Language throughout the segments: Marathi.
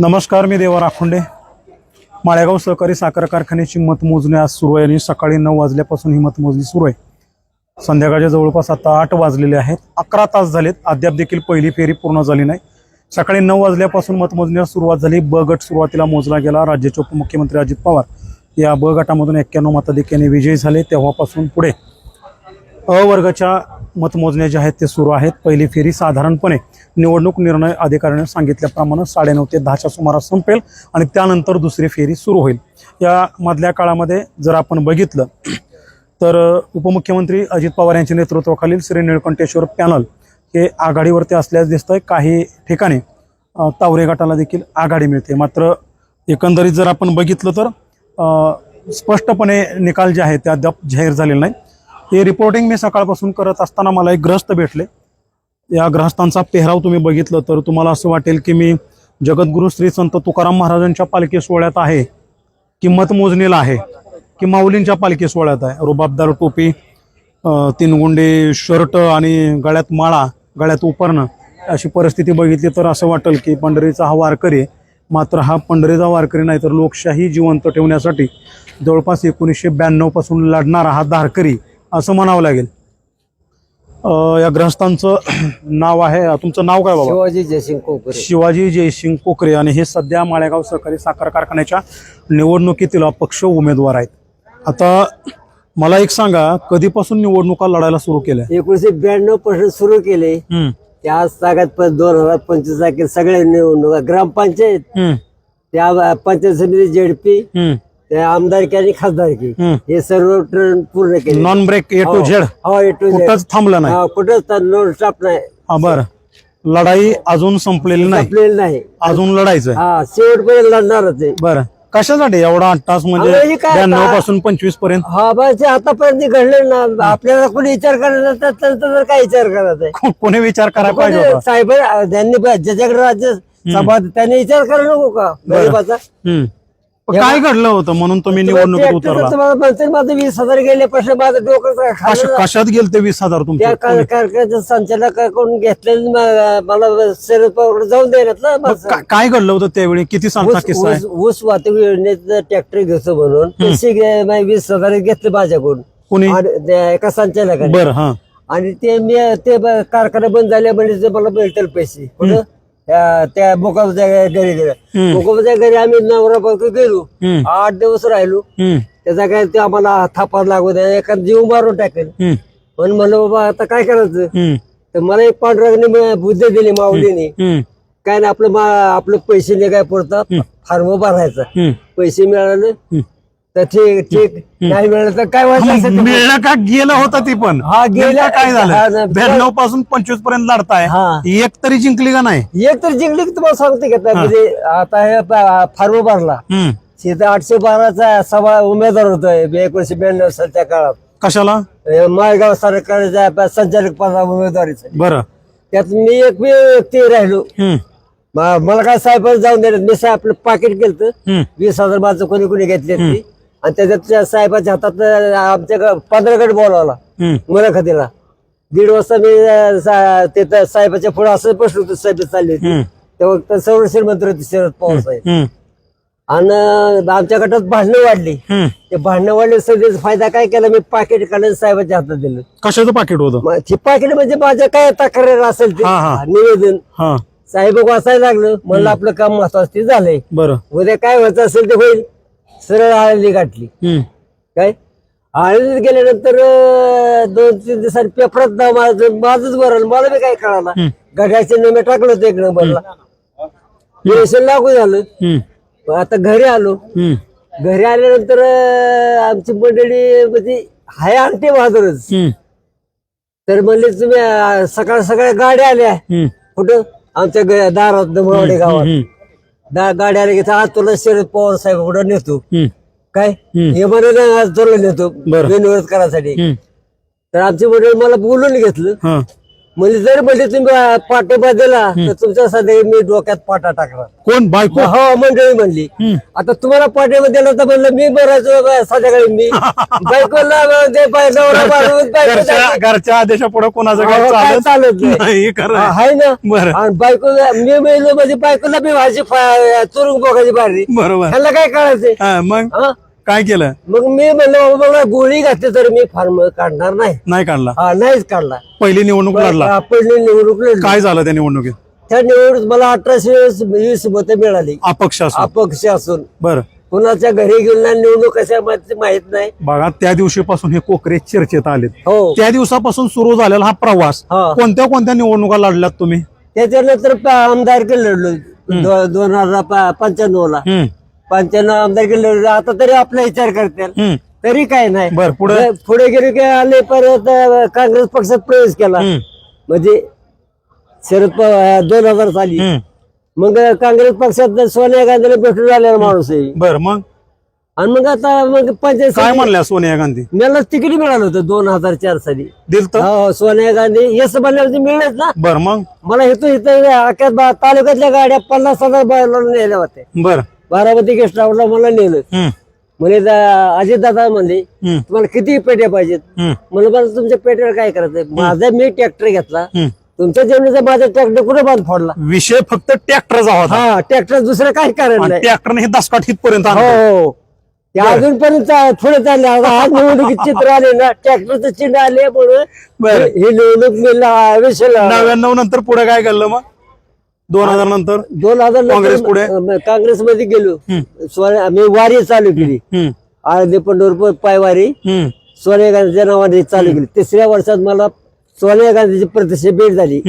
नमस्कार मी देवा राखोंडे. माळेगाव सहकारी साखर कारखान्याची मतमोजणी आज सुरू आहे आणि सकाळी नऊ वाजल्यापासून ही मतमोजणी सुरू आहे. संध्याकाळच्या जवळपास आता आठ वाजलेले आहेत. अकरा तास झालेत. अद्याप देखील पहिली फेरी पूर्ण झाली नाही. सकाळी नऊ वाजल्यापासून मतमोजणीला सुरुवात झाली. ब गट सुरुवातीला मोजला गेला. राज्याचे उपमुख्यमंत्री अजित पवार या ब गटामधून एक्क्याण्णव मताधिक्याने विजयी झाले. तेव्हापासून पुढे अ वर्गाच्या मतमोजण्या ज्या आहेत ते सुरू आहेत. पहिली फेरी साधारणपणे निवडणूक निर्णय अधिकाऱ्याने सांगितल्याप्रमाणे साडेनऊ ते दहाच्या सुमारास संपेल आणि त्यानंतर दुसरी फेरी सुरू होईल. या मधल्या काळामध्ये जर आपण बघितलं तर उपमुख्यमंत्री अजित पवार यांच्या नेतृत्वाखालील श्री निळकंठेश्वर पॅनल हे आघाडीवरती असल्यास दिसतंय. काही ठिकाणी तावरे गटाला देखील आघाडी मिळते. मात्र एकंदरीत जर आपण बघितलं तर स्पष्टपणे निकाल जे आहे ते अद्याप जाहीर झालेले नाही हे रिपोर्टिंग मी सकाळपासून करत असताना मला एक ग्रस्त भेटले. या ग्रहस्थांचा पेहराव तुम्ही बघितलं तर तुम्हाला असं वाटेल की मी जगद्गुरु श्री संत तुकाराम महाराजांच्या पालखी सोहळ्यात आहे की मतमोजणीला आहे की माऊलींच्या पालखी सोहळ्यात आहे. रुबाबदार टोपी अं, शर्ट आणि गळ्यात माळा गळ्यात उपरणं अशी परिस्थिती बघितली तर असं वाटेल की पंढरीचा हा वारकरी मात्र हा पंढरीचा वारकरी नाही तर लोकशाही जिवंत ठेवण्यासाठी जवळपास एकोणीसशे ब्याण्णवपासून लढणारा हा धारकरी असं म्हणावं लागेल. या ग्रहस्थांचं नाव आहे. तुमचं नाव काय बाबा? शिवाजी जयसिंग कोकरे. शिवाजी जयसिंग कोकरे आणि हे सध्या माळेगाव सहकारी साखर कारखान्याच्या निवडणुकीतील अपक्ष उमेदवार आहेत. आता मला एक सांगा कधीपासून निवडणुका लढायला सुरू केल्या? एकोणीशे ब्याण्णवपासून सुरू केले. त्या पण दोन हजार पंचवीस सगळ्या निवडणुका ग्रामपंचायत त्या पंचायत समिती जेडपी त्या आमदारकी आणि खासदारकी. हम्म. हे सर्व टर्न पूर्ण केले. Non break A to Z हो ए टू झेड. कुठंच थांबलं नाही. हा, कुठंच नोन स्टॉप नाही. हा बरं. लढाई अजून संपलेली नाही. आपलेलं नाही. अजून लढायचंय. हा शेवटपर्यंत लढणारच आहे बरं. कशासाठी एवढा आठ तास अहो, म्हणजे हे काय ब्याण्णव आता- पासून पंचवीसपर्यंत? हा बस आतापर्यंत घडले ना आपल्याला कोणी विचार करायचा तर त्यांचा तर काय विचार करायचा आहे? को- कोणी विचार करायला पाहिजे कोणी होता? साहेब त्यांनी ज्याच्याकडे राज्य सभा त्यांनी विचार करायला नको का? गरीबाचा? हम्म. काय घडलं होतं म्हणून तुम्ही निवडणुकीत उतरला? माझं वीस हजार गेले पासून माझं डोकं कश- खाल्लं ना. कशात गेलते वीस हजार तुमचे? त्या कार- कारखान्याचं संचालकाकडून घेतलेलं म- मला शरद पवार जाऊन देण्यात ना माझं. का- काय घडलं होतं त्यावेळी? किती सालचा ऊस किस्सा आहे? ऊस- वाहतूक योजनेचं ट्रॅक्टर घेतो म्हणून पैसे घे- वीस हजार घेतले माझ्याकडून. कोणी? आणि त्या एका संचालकाने. बर हा. आणि ते मी ते ब- कारखाना बंद झाल्या म्हणजे ते मला मिळतील पैसे. कुठं त्या- त्या बोकाबाच्या घरी गेल्या. बोकाबाच्या घरी आम्ही नवरा बायको गेलो. हम्म. आठ दिवस राहिलो. हम्म, त्याचा काय ते आम्हाला थापा लागू द्या. एखादा जीव मारून टाकेल. हम्म, पण म्हणलं बाबा आता काय करायचं? हम्म, तर मला एक पांडुरंगाने म- बुद्धी दिली माऊलीने. हम्म, काय ना आपलं मा- आपलं पैसे नाही काय पुरतात फॉर्म भरायचा. हम्म. पैसे मिळाले. तर ठीक ठीक नाही मिळालं तर काय व्हायचं असेल ते मिळलं का गेलं होतं ती पण? हा, गेलं. नेमकं काय हा, झालं. ब्याण्णवपासून पंचवीसपर्यंत लढताय. हा. एक तरी जिंकली का नाही? एक तर जिंकली की तुम्हाला सांगते का आता म्हणजे आता हे फॉर्म भरला. हम्म. तिथं आठशे बाराचा सभा उमेदवार होतोय. एकोणीशे ब्याण्णव सालच्या काळात. कशाला? हे माळगाव सरकारच्या संचालक पदा उमेदवारीचं. बरं. त्यात मी एक व्यक्ती राहिलो. हम्म, म- मला काय साहेब जाऊन देणार मी साहेब आपलं पाकिट केलं हम्म, वीस हजार माझं कोणी कोणी घेतले ती आणि त्याच्यात त्या साहेबाच्या हातात आमच्या पंधरा गट बोलावला मुलाखतीला. दीड वाजता मी तिथं साहेबाच्या पुढे असं प्रश्न होतो साहेब चालले तेव्हा संरक्षण मंत्री होते शरद पवार साहेब. आणि आमच्या गटात भांडणं वाढली. ते भांडणं वाढले सगळ्याचा फायदा काय केला? मी पाकिट काढून साहेबाच्या हातात दिलं. कशाचं पाकिट होतं? ती पाकिट म्हणजे माझ्या काय तक्रार असेल ते. निवेदन. साहेब वाचायला लागलं. म्हणलं आपलं काम महत्वाचं ते झालंय. बरं. उद्या काय व्हायचं असेल ते होईल. सरळ आळंदी गाठली. हम्म, काय? आळंदीत गेल्यानंतर अं, दोन तीन दिवसांनी पेपरात नाव माझं माझंच बरं मला बी काय कळाला. घड्याचे नेमे टाकलं होतं एक नंबरला. इलेक्शन लागू झालं. हम्म, मग आता घरी आलो. हम्म, घरी आल्यानंतर अं, आमची मंडळी म्हणजे हाय आणते बहादूरच हम्म, तर म्हणले तुम्ही अं, सकाळ सकाळ गाड्या आल्या. हम्म, कुठं? आमच्या ग- दारात दमवाडे गावात. हम्म, दा गाड्या आल्या की आज तुला शरद पवार साहेब कुठं नेतो? हम्म, काय? हम्म. हे म्हणे आज तुला नेतो. बरं. बिनविरोध करायसाठी. हम्म. तर आमची मंडळी मला बोलून घेतलं. हा, म्हणजे जर म्हणजे तुम्ही अं, पाठिंबा दिला तर तुमच्या सध्या मी डोक्यात पाटा टाकणार. कोण? बायको? हो मंडळी म्हणली. आता तुम्हाला पाठिंबा दिला तर म्हणलं मी बरायचो संध्याकाळी मी. बायकोला घरच्या जाते. घरच्या आदेशा पुढे कोणाचं काय चालत नाही. हा, आहे. ना? बायको मी मेलो म्हणजे बायकोला मी भाजी चुरून बघायची बारी बरोबर. ह्याला काय करायचंय? हा, मग? काय केलं? मग मी म्हणलं बाबा गोळी घातली तर मी फार्म काढणार नाही. नाही काढला? हा नाहीच काढला. पहिली निवडणूक लढला? पहिली निवडणूक लढली. काय झालं त्या निवडणुकीत? त्या निवडणूक मला अठराशे वीस मतं मिळाली. अपक्ष असो अपक्ष असून. बर. कुणाच्या घरी गेलो नाही निवडणूक कशा माहित- नाही. बघा त्या दिवशीपासून हे कोकरे चर्चेत आलेत. हो. त्या दिवसापासून सुरू झालेला हा प्रवास. हा. कोणत्या कोणत्या निवडणुका लढल्यात तुम्ही? त्याच्यानंतर प- आमदारकी लढलो. दो- दोन हजार पंच्याण्णव ला हम्म, पंच्याण्णव आमदारकी लढलो आता तरी आपला विचार करतात तरी काय नाही. बर पुढे? पुढे गेले की आले परत काँग्रेस पक्षात प्रवेश केला. म्हणजे शरद पवार दोन हजार साली. मग काँग्रेस पक्षात सोनिया गांधीला भेटून आलेला माणूस आहे. बर मग? आणि मग आता मग पंचायत काय म्हणल्या सोनिया गांधी? मला तिकीट मिळालं होतं दोन हजार चार साली. दिल तर? हो सोनिया गांधी यस बनल्यावरती मिळेल ना बर मग? मला इथं इथं तालुक्यातल्या गाड्या पन्नास हजार बायला नेल्या होत्या. बर. बारामती गेस्ट हाऊसला मला नेलं. म्हणजे अजित दादा म्हणले तुम्हाला किती पेट्या पाहिजेत? मला मला तुमच्या पेट्यावर काय करायचंय माझा मी ट्रॅक्टर घेतला. तुमच्या जेवणीचा माझा ट्रॅक्टर कुठे बांध फोडला? विषय फक्त ट्रॅक्टरचा होता. हा ट्रॅक्टर दुसरं काही कारण नाही. ट्रॅक्टरने हे दसकाठ हितपर्यंत हो. हो. ते अजूनपर्यंत पुढे चालले. आज निवडणुकीत चित्र आले ना ट्रॅक्टरचं चिन्ह आले म्हणून बरं. ही निवडणूक. नव्याण्णव नंतर पुढे काय घडलं मग? दोन हजार नंतर दोन हजार काँग्रेस पुढे? काँग्रेस मध्ये गेलो. मी वारी चालू केली. आळंदी पंढरपूर पायवारी. सोनिया गांधीच्या नावाने चालू केली. तिसऱ्या वर्षात मला सोनिया गांधीची प्रत्यक्ष भेट झाली.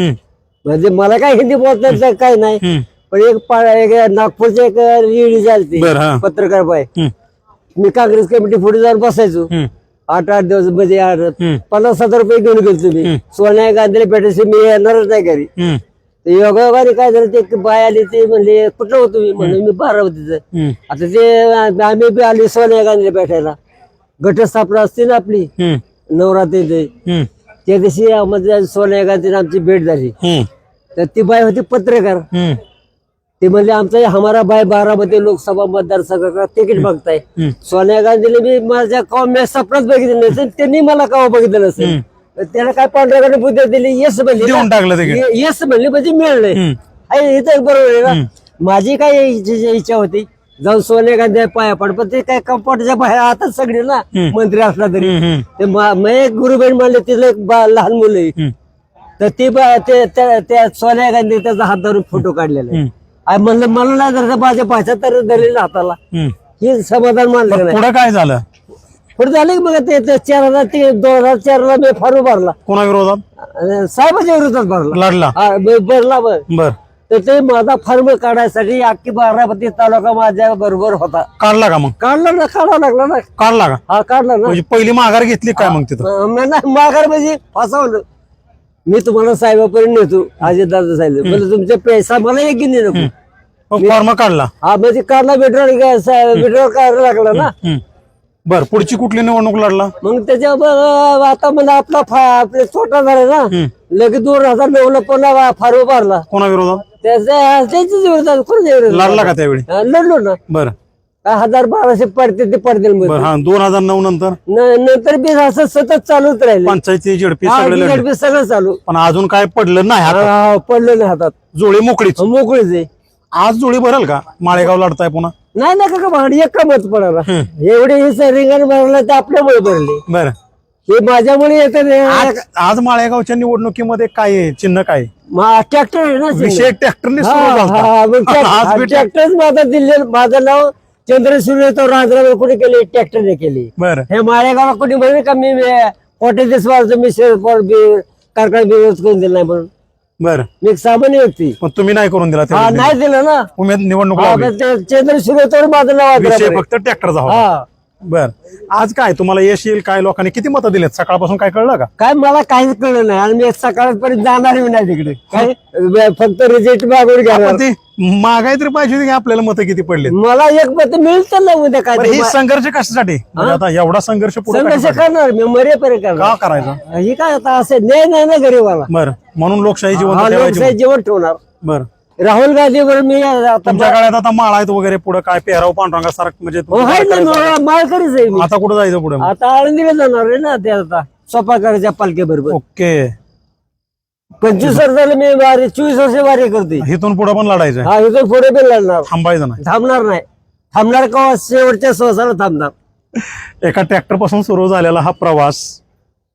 म्हणजे मला काय हिंदी बोलता काय नाही. पण एक नागपूरचे एक लेडी झाली हा. पत्रकार बाय. मी काँग्रेस कमिटी पुढे जाऊन बसायचो. आठ आठ दिवस म्हणजे. पन्नास हजार रुपये घेऊन गेलो तुम्ही सोनिया गांधीला भेटायचे मी येणारच नाही घरी. ते योगायोगाने काय झालं ते बाय आली ते म्हणले कुठं होतो मी? म्हणलं मी बारामतीचं हम्म, आता ते आम्ही बी आली सोनिया गांधीला भेटायला. घटस्थापना असते ना आपली. हम्म, नवरात्री हम्म, त्या दिवशी मध्ये सोनिया गांधीने आमची भेट झाली. हम्म, तर ती बाई होती पत्रकार. हम्म, ती म्हणले आमचा हमारा बाय बारामती लोकसभा मतदारसंघाचा तिकीट बघताय हम्म. सोनिया गांधीला मी माझ्या कवा मी स्वप्नात बघितलं नसेल त्यांनी मला कवा बघितलं नसेल. त्याला काय पांढऱ्याकडे बुद्धी दिली? येस म्हणली देऊन टाकलं येस म्हणली म्हणजे मिळलंय. आहे इथं बरोबर आहे ना. माझी काय इच्छा इच्छा होती जाऊन सोनिया गांधी पाया पड पण ते काय कंपाऊंडच्या बाहेर आता सगळे ना मंत्री असला तरी. हम्म, हम्म, ते मा- गुरुबेन म्हणले तिला एक बा- लहान मुलं आहे. हम्म, तर ती बा- ते- त्या त्या सोनिया गांधी त्याचा हात धरून फोटो काढलेला आहे. हम्म, आणि म्हणलं मला नाही जर माझ्या पाशात तर धरलेला हाताला. हम्म. हे समाधान मानलं नाही. पुढे काय झालं? पुढे झालं की मग ते ते चार हजार ते दोन हजार चारला मी फारू भरला. कोणा विरोधात? साहेबाच्या विरोधात भरला. लढला. हा, ब- भरला बघ बर. तर ते माझा फॉर्म काढायसाठी अख्खी बारामती तालुका माझ्या बरोबर होता. काढला का मग? काढला ना काढावा लागला ना. काढला का? हा काढला ना. म्हणजे पहिली माघार घेतली काय मग तिथं? अं, मी नाही, माघार म्हणजे फसवलं. मी तुम्हाला साहेबापर्यंत नेतो अजित दादा साहेब म्हणजे तुमचे पैसा मला एक गिनी नको. फॉर्म काढला. हा म्हणजे काढला विड्रॉल विड्रॉल करायला लागला ना. हम्म. बर पुढची कुठली निवडणूक लढला? मग त्याच्या आता म्हणजे आपला छोटा झाला ना लगेच दोन हजार नऊ ला पुन्हा फार भरला कोणा विरोधात? त्याच्या त्याच्याच विरोधात कोणाच्या विरोधात? लढला का त्यावेळी? हा, लढलो ना. बर. हजार बाराशे पडते ते पडतील बर हा दोन हजार नऊ नंतर? नंतर बी असं सतत चालूच राहिले. पंचायती झडपी सगळे लढले. सगळं चालू. पण अजून काय पडलं नाही. हा, पडलं नाही हातात. जोळी मोकळीच. मोकळीच आहे. आज जोळी भरल का? माळेगाव लढताय पुन्हा? नाही ना का भांडी एक मत पडायला. एवढे हे रिंगण भरलं ते आपल्यामुळे भरले. बर. हे माझ्यामुळे येत आज आज माळेगावच्या निवडणुकीमध्ये काय आहे? चिन्ह काय आहे? ट्रॅक्टर आहे ना विषय ट्रॅक्टरने सुरू आज बी ट्रॅक्टरच माझं दिले माझं नाव चंद्रसूर्य तो राजराव कोणी केले? ट्रॅक्टरने केली. बर. हे माळेगाव कोणी म्हणे का? मी कोटे देशवारचं मी पवार बी- कारखाना विरोध करून दिला नाही म्हणून. बर मी एक सामान्य व्यक्ती पण तुम्ही नाही करून दिला हा. नाही दिलं ना उमेद निवडणूक लावली. मग ते चंद्रसूर्य तो माझं नाव विषय आहे. फक्त ट्रॅक्टरचा होता हा बर. आज काय तुम्हाला यश येईल काय? लोकांनी किती मतं दिलेत? सकाळपासून काय कळलं का? काय मला काहीच कळलं नाही. आणि मी सकाळपर्यंत जाणार मी नाही तिकडे. काय? ब- फक्त रिजेक्ट मागून ती मागाय तरी पाहिजे होती की आपल्याला मतं किती पडलेत. मला एक मत मिळतं ना उद्या काय ते ही संघर्ष कशासाठी? म्हणजे आता एवढा संघर्ष पुढे संघर्ष करणार मी मरेपर्यंत का करणार करायचा? ही काय आता असं न्याय नाही ना गरीबाला. बर म्हणून लोकशाही हा जिवंत ठेवायची लोकशाही जेवण ठेवणार. बर. राहुल गांधीवर मी आता तुमच्या काळात आता माळ आहेत वगैरे पुढे काय पेहराव पांडुरंगा सारखं म्हणजे हो आहे ना करायचं? मला माळकरीच आहे मी. आता कुठं जायचं पुढे आता आळंदीला जाणार आहे ना ते आता सोपाकडच्या पालख्याबरोबर ओके. पंचवीस वर्षाला मी वारी चोवीस वर्ष वारी करते इथून पुढे पण लढायचं हा इथून पुढे बी लढणार. थांबायचं नाही. थांबणार नाही. थांबणार का शेवटच्या श्वासाला थांबणार. एका ट्रॅक्टरपासून सुरू झालेला हा प्रवास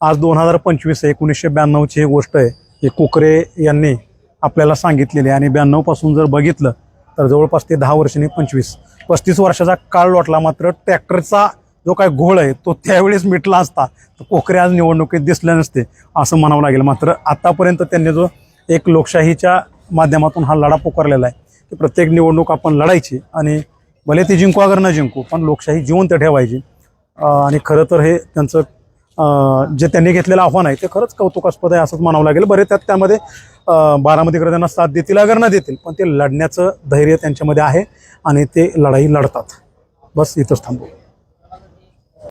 आज दोन हजार पंचवीस एकोणीसशे ब्याण्णवची ही गोष्ट आहे. ही कोकरे यांनी आपल्याला सांगितलेली आणि ब्याण्णवपासून जर बघितलं तर जवळपास ते दहा वर्षांनी पंचवीस. पस्तीस वर्षाचा काळ लोटला मात्र ट्रॅक्टरचा जो काय घोळ आहे तो त्यावेळेस मिटला असता. तर कोकरे आज निवडणुकीत दिसले नसते असं म्हणावं लागेल. मात्र आतापर्यंत त्यांनी जो एक लोकशाहीच्या माध्यमातून हा लढा पुकारलेला आहे की प्रत्येक निवडणूक आपण लढायची आणि भले ती जिंकू अगर न जिंकू पण लोकशाही जिवंत ठेवायची. आणि खरं तर हे त्यांचं जे त्यांनी घेतलेलं आव्हान आहे ते खरंच कौतुकास्पद आहे असंच म्हणावं लागेल. बरे त्यात त्यामध्ये अं, बारामतीकडे त्यांना साथ देतील अगर न देतील पण ते लढण्याचं धैर्य त्यांच्यामध्ये आहे आणि ते लढाई लढतात. बस इथंच थांबू.